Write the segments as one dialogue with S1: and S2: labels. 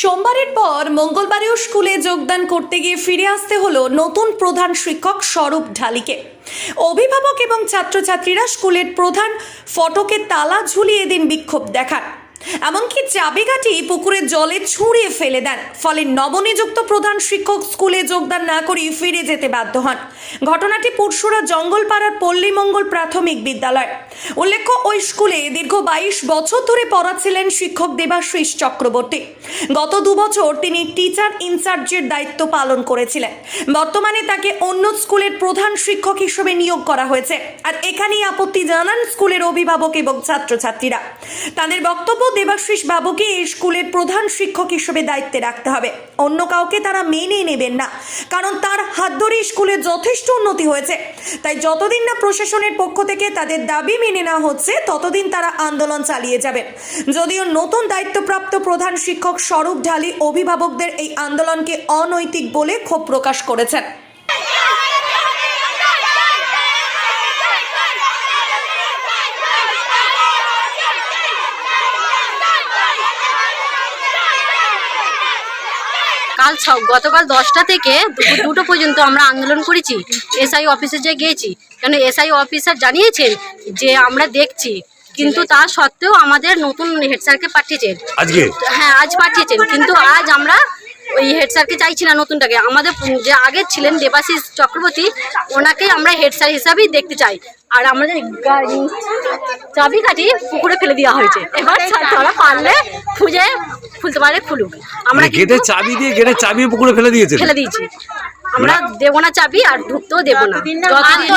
S1: সোমবারের পর মঙ্গলবারেও স্কুলে যোগদান করতে গিয়ে ফিরে আসতে হলো নতুন প্রধান শিক্ষক স্বরূপ ঢালিকে। অভিভাবক এবং ছাত্রছাত্রীরা স্কুলের প্রধান ফটকে তালা ঝুলিয়ে দিন বিক্ষোভ দেখান। এমনকি চাবিকাঠি পুকুরের জলে ছুঁড়িয়ে ফেলে দেন। ফলে নবনিযুক্ত প্রধান শিক্ষক স্কুলে যোগদান না করে ফিরে যেতে বাধ্য হন। ঘটনাটি পুরসুরা জঙ্গলপাড়ার পল্লীমঙ্গল প্রাথমিক বিদ্যালয়। উল্লেখ্য, ওই স্কুলে দীর্ঘ বাইশ বছর ধরে পড়াচ্ছিলেন শিক্ষক দেবাশিস চক্রবর্তী। গত দুবছর তিনি টিচার ইনচার্জের দায়িত্ব পালন করেছিলেন। বর্তমানে তাকে অন্য স্কুলের প্রধান শিক্ষক হিসেবে নিয়োগ করা হয়েছে। আর এখানেই আপত্তি জানান স্কুলের অভিভাবক এবং ছাত্রছাত্রীরা। তাদের বক্তব্য দেবাশিস বাবুকে এই স্কুলের প্রধান শিক্ষক হিসেবে দায়িত্বে রাখতে হবে। অন্য কাউকে তারা মেনে নেবেন না, কারণ তার হাত ধরে স্কুলের যথেষ্ট উন্নতি হয়েছে। তাই যতদিন না প্রশাসনের পক্ষ থেকে তাদের দাবি মেনে নেওয়া হচ্ছে, ততদিন তারা আন্দোলন চালিয়ে যাবেন। যদিও নতুন দায়িত্বপ্রাপ্ত প্রধান শিক্ষক স্বরূপ ঢালি অভিভাবকদের এই আন্দোলনকে অনৈতিক বলে ক্ষোভ প্রকাশ করেছেন।
S2: কাল ছ গতকাল দশটা থেকে দুপুর দুটো পর্যন্ত আমরা আন্দোলন করেছি। এসআই অফিসে যে গিয়েছি। কেন এসআই অফিসার জানিয়েছেন যে আমরা দেখছি। কিন্তু তা সত্ত্বেও আমাদের নতুন হেড স্যারকে পাঠিয়েছেন। হ্যাঁ আজ পাঠিয়েছেন। কিন্তু আজ আমরা ওই হেড স্যারকে চাইছি না নতুনটাকে। আমাদের যে আগে ছিলেন দেবাশিস চক্রবর্তী ওনাকেই আমরা হেড স্যার হিসাবেই দেখতে চাই। আর আমাদের চাবি কাটি পুকুরে ফেলে দেওয়া হয়েছে। এবার তারা পারলে খুঁজে খুলতে পারে খুলুক। আমরা
S3: মানে গেটের চাবি দিয়ে গেটের চাবি পুকুরে ফেলে দিয়েছেন?
S2: ফেলে দিয়েছি। আমরা দেবো না চাবি আর ঢুকতেও দেবো না। যতদিন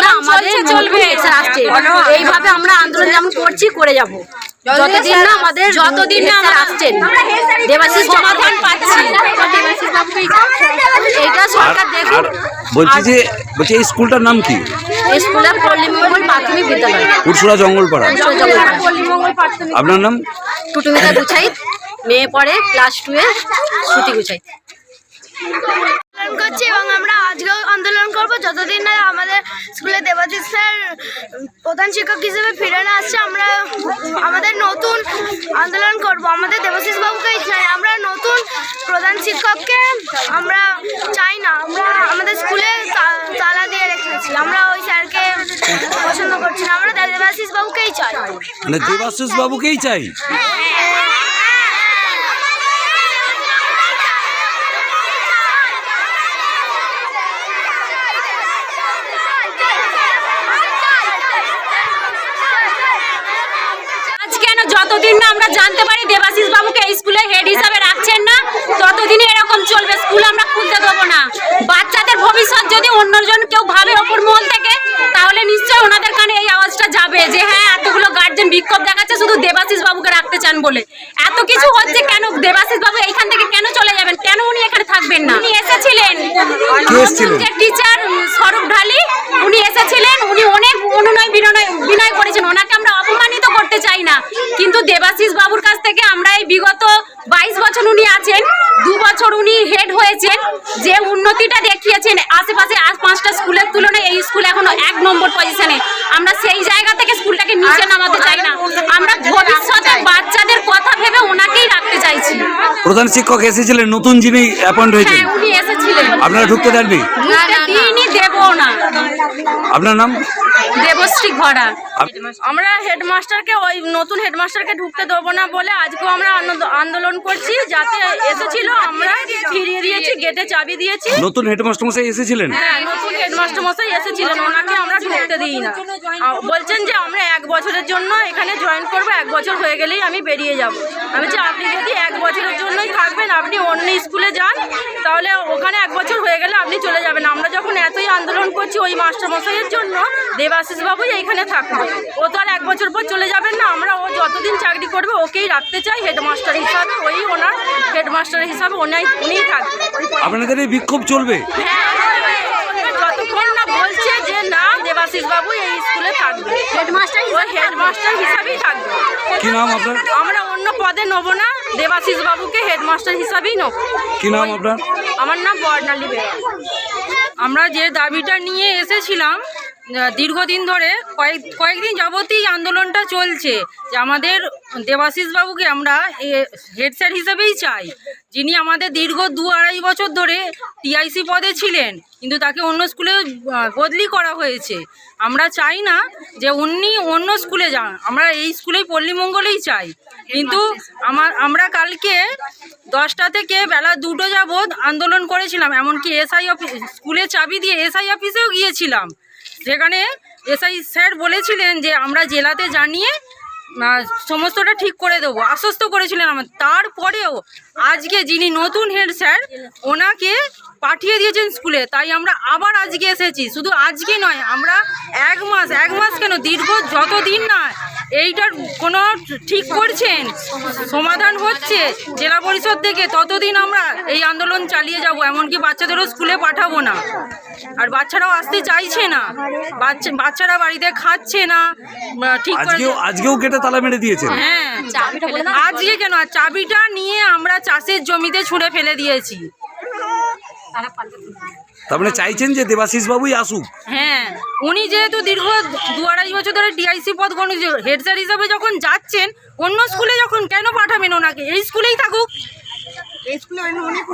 S2: না আমাদের চলবে। এইভাবে আমরা আন্দোলন যেমন করছি করে যাব। যতদিন না আমাদের যতদিন না আমরা আসছেন দেবাশিস সমাধান পাচ্ছি।
S3: আর
S2: সরকার দেখুন
S3: বলছি যে বলছি এই স্কুলটার নাম কি?
S2: এই স্কুলে পল্লীমঙ্গল প্রাথমিক বিদ্যালয়।
S3: জঙ্গলপাড়া আপনার নাম?
S2: টুটুমিতা গুছাই মেয়ে পড়ে ক্লাস টু এ শ্রুতি গুছাই।
S4: আন্দোলন করছি এবং আমরা আজকেও আন্দোলন করব। যতদিন না আমাদের স্কুলে দেবাজিৎ স্যার প্রধান শিক্ষক হিসেবে ফিরে না আসছে আমরা আমাদের নতুন আন্দোলন করব। আমাদের দেবাশিস বাবুকেই চাই। আমরা নতুন প্রধান শিক্ষককে আমরা চাই না। আমরা আমাদের স্কুলে তালা দিয়ে রেখেছি। আমরা ওই স্যারকে পছন্দ করছি না। আমরা দেবাশিস বাবুকেই চাই।
S3: মানে দেবাশিস বাবুকেই চাই
S5: আজ কেন যতদিন না আমরা জানতে পারি দেবাশিস বাবুকে স্কুলে হেড হিসাবে রাখছেন না। ততদিনই এরকম চলবে স্কুল আমরা খুলতে দেবো না। বাচ্চাদের ভবিষ্যৎ যদি অন্যজন কেউ ভাবে ওপর মহল থেকে তাহলে নিশ্চয়ই ওনাদের কানে এই আওয়াজটা যাবে যে হ্যাঁ এতগুলো গার্জেন বিক্ষোভ দেখাচ্ছে শুধু দেবাশিস বাবুকে রাখতে চান বলে। এত কিছু হচ্ছে কেন? দেবাশিস বাবু এইখান থেকে কেন চলে যাবেন? কেন উনি এখানে থাকবেন না? উনি এসেছিলেন। টিচার স্বরূপ ঢালি উনি এসেছিলেন উনি অনেক অনুনয় বিনয় বিনয় করেছেন। ওনাকে আমরা অপমানিত করতে চাই না কিন্তু দেবাশিস বাবুর কাছ থেকে আমরা এই বিগত বাইশ বছর উনি আছেন দু বছর উনি হেড হয়েছেন যে উন্নতিটা দেখিয়েছেন আশেপাশে আর পাঁচটা স্কুলের তুলনায় এই স্কুল এখনও এক নম্বর পজিশনে আমরা সেই জায়গা থেকে স্কুলটাকে নিচে নামাতে চাই না। আমরা ভবিষ্যতে বাচ্চাদের কথা ভেবে ওনাকেই রাখতে চাইছি।
S3: প্রধান শিক্ষক এসেছিলেন নতুন যিনি অ্যাপয়েন্ট হয়েছেন।
S5: হ্যাঁ উনি এসেছিলেন।
S3: আপনারা ঢুকতে দেননি?
S5: দিনই দেবো না।
S3: আপনার নাম?
S5: দেবশ্রী ঘরা
S6: আমরা হেডমাস্টারকে ওই নতুন হেডমাস্টারকে ঢুকতে দেবো না বলে আজকেও আমরা আন্দোলন করছি যাতে এসেছিল আমরা ফিরিয়ে দিয়েছি গেটে চাবি দিয়েছি।
S3: নতুন হেডমাস্টার মশাই এসেছিলেন?
S6: হ্যাঁ নতুন হেডমাস্টার মশাই এসেছিলেন ওনাকে আমরা ঢুকতে দিই না। বলছেন যে আমরা এক বছরের জন্য এখানে জয়েন করব এক বছর হয়ে গেলেই আমি বেরিয়ে যাব। আমি বলছি আপনি যদি এক বছরের জন্যই থাকবেন আপনি অন্য স্কুলে যান তাহলে ওখানে এক বছর হয়ে গেলে আপনি চলে যাবেন। আমরা যখন এতই আন্দোলন করছি ওই মাস্টার মশাইয়ের জন্য দেবাশিস বাবুই এইখানে থাকবে। ও তো আর এক বছর পর চলে যাবেন না আমরা ও যতদিন চাকরি করবে ওকেই রাখতে চাই হেডমাস্টার হিসাবে ওই ওনার হেডমাস্টার হিসাবে ওনাই উনিই থাকবে
S3: আপনাদের এই বিক্ষোভ চলবে?
S6: হ্যাঁ যতক্ষণ না বলছে যে না দেবাশিস বাবু এই স্কুলে থাকবে। হেডমাস্টার ও হেডমাস্টার হিসাবেই থাকবে।
S3: কি নাম আপনার?
S6: আমরা অন্য পদে নেব না দেবাশিস বাবুকে হেডমাস্টার হিসাবেই নেব।
S3: কি নাম আপনার?
S6: আমার নাম বর্ণালী বেরা আমরা যে দাবিটা নিয়ে এসেছিলাম দীর্ঘদিন ধরে কয়েক, কয়েকদিন যাবতই আন্দোলনটা চলছে যে আমাদের দেবাশিস বাবুকে আমরা হেড স্যার হিসেবেই চাই। যিনি আমাদের দীর্ঘ দু আড়াই বছর ধরে টিআইসি পদে ছিলেন, কিন্তু তাকে অন্য স্কুলে বদলি করা হয়েছে। আমরা চাই না যে উনি অন্য স্কুলে যান। আমরা এই স্কুলেই পল্লীমঙ্গলেই চাই। কিন্তু আমার, আমরা কালকে দশটা থেকে বেলা দুটো যাবৎ আন্দোলন করেছিলাম, এমনকি এসআই অফিস স্কুলে চাবি দিয়ে এসআই অফিসেও গিয়েছিলাম। সেখানে এসআই স্যার বলেছিলেন যে আমরা জেলাতে জানিয়ে সমস্তটা ঠিক করে দেবো আশ্বস্ত করেছিলেন আমার তারপরেও আজকে যিনি নতুন হেড স্যার ওনাকে পাঠিয়ে দিয়েছেন স্কুলে তাই আমরা আবার আজকে এসেছি। শুধু আজকে নয় আমরা এক মাস এক মাস কেন দীর্ঘ যতদিন না এইটার কোনো ঠিক করছেন সমাধান হচ্ছে জেলা পরিষদ থেকে ততদিন আমরা এই আন্দোলন চালিয়ে যাব এমনকি বাচ্চাদেরও স্কুলে পাঠাবো না। আর বাচ্চারাও আসতে চাইছে না বাচ্চা বাচ্চারা বাড়িতে খাচ্ছে না ঠিক করে
S3: আজকেও আজকেও গেটে তালা মেরে দিয়েছেন?
S6: হ্যাঁ। আজকে কেন? আর চাবিটা নিয়ে আমরা চাষের জমিতে ছুঁড়ে ফেলে দিয়েছি।
S3: তার মানে চাইছেন যে দেবাশিস বাবুই আসুক?
S6: হ্যাঁ উনি যেহেতু দীর্ঘ দু আড়াই বছর ধরে ডিআইসি পদ হেড স্যার হিসাবে যখন যাচ্ছেন অন্য স্কুলে যখন কেন পাঠাবেন ওনাকে? এই স্কুলেই থাকুক।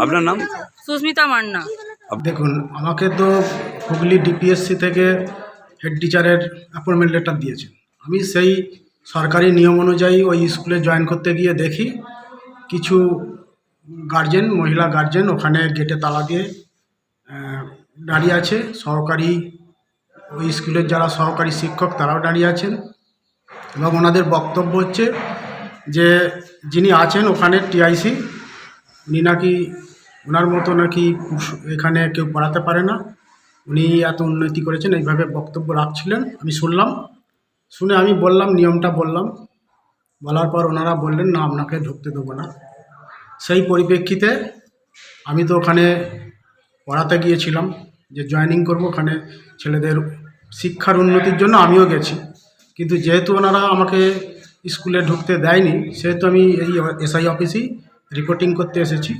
S3: আপনার নাম?
S6: সুস্মিতা মান্না।
S7: দেখুন আমাকে তো হুগলি ডিপিএসসি থেকে হেড টিচারের অ্যাপয়েন্টমেন্ট লেটার দিয়েছে আমি সেই সরকারি নিয়ম অনুযায়ী ওই স্কুলে জয়েন করতে গিয়ে দেখি কিছু গার্জেন, মহিলা গার্জেন ওখানে গেটে তালা দিয়ে দাঁড়িয়ে আছে। সহকারী ওই স্কুলের যারা সহকারী শিক্ষক তারাও দাঁড়িয়ে আছেন এবং ওনাদের বক্তব্য হচ্ছে যে যিনি আছেন ওখানে টিআইসি, উনি নাকি ওনার মতো নাকি এখানে কেউ পড়াতে পারে না। উনি এত উন্নতি করেছেন, এইভাবে বক্তব্য রাখছিলেন। আমি শুনলাম শুনে আমি বললাম নিয়মটা বললাম। বলার পর ওনারা বললেন না আপনাকে ঢুকতে দেবো না। সেই পরিপ্রেক্ষিতে আমি তো ওখানে পড়াতে গিয়েছিলাম যে জয়েনিং করব ওখানে ছেলেদের শিক্ষার উন্নতির জন্য আমিও গেছি। কিন্তু যেহেতু ওনারা আমাকে স্কুলে ঢুকতে দেয়নি সেহেতু আমি এই এসআই অফিসেই রিপোর্টিং করতে এসেছি।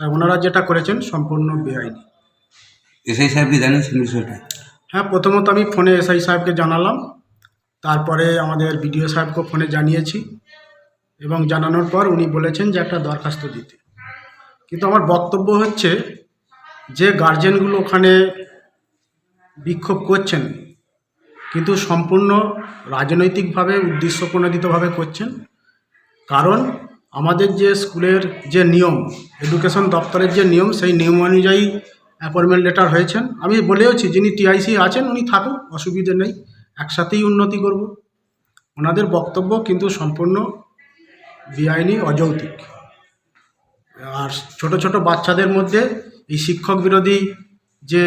S7: তাই ওনারা যেটা করেছেন সম্পূর্ণ বেআইনি।
S3: এসআই সাহেবকে জানিয়েছেন বিষয়টা?
S7: হ্যাঁ প্রথমত আমি ফোনে এসআই সাহেবকে জানালাম। তারপরে আমাদের বিডিও সাহেবকে ফোনে জানিয়েছি এবং জানানোর পর উনি বলেছেন যে একটা দরখাস্ত দিতে। কিন্তু আমার বক্তব্য হচ্ছে যে গার্জেনগুলো ওখানে বিক্ষোভ করছেন, কিন্তু সম্পূর্ণ রাজনৈতিকভাবে উদ্দেশ্য প্রণোদিতভাবে করছেন। কারণ আমাদের যে স্কুলের যে নিয়ম, এডুকেশন দপ্তরের যে নিয়ম, সেই নিয়ম অনুযায়ী অ্যাপয়েন্টমেন্ট লেটার হয়েছেন। আমি বলেওছি, যিনি টিআইসি আছেন, উনি থাকুন, অসুবিধে নেই। একসাথেই উন্নতি করব। ওনাদের বক্তব্য কিন্তু সম্পূর্ণ বেআইনি অযৌতিক আর ছোট ছোট বাচ্চাদের মধ্যে এই শিক্ষক বিরোধী যে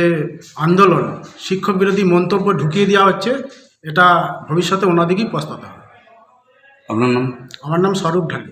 S7: আন্দোলন শিক্ষক বিরোধী মন্তব্য ঢুকিয়ে দেওয়া হচ্ছে এটা ভবিষ্যতে ওনাদেরকেই পস্তাতে হবে।
S3: আপনার নাম?
S7: আমার নাম স্বরূপ ঢালি।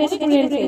S8: রেস্টুরেন্টে।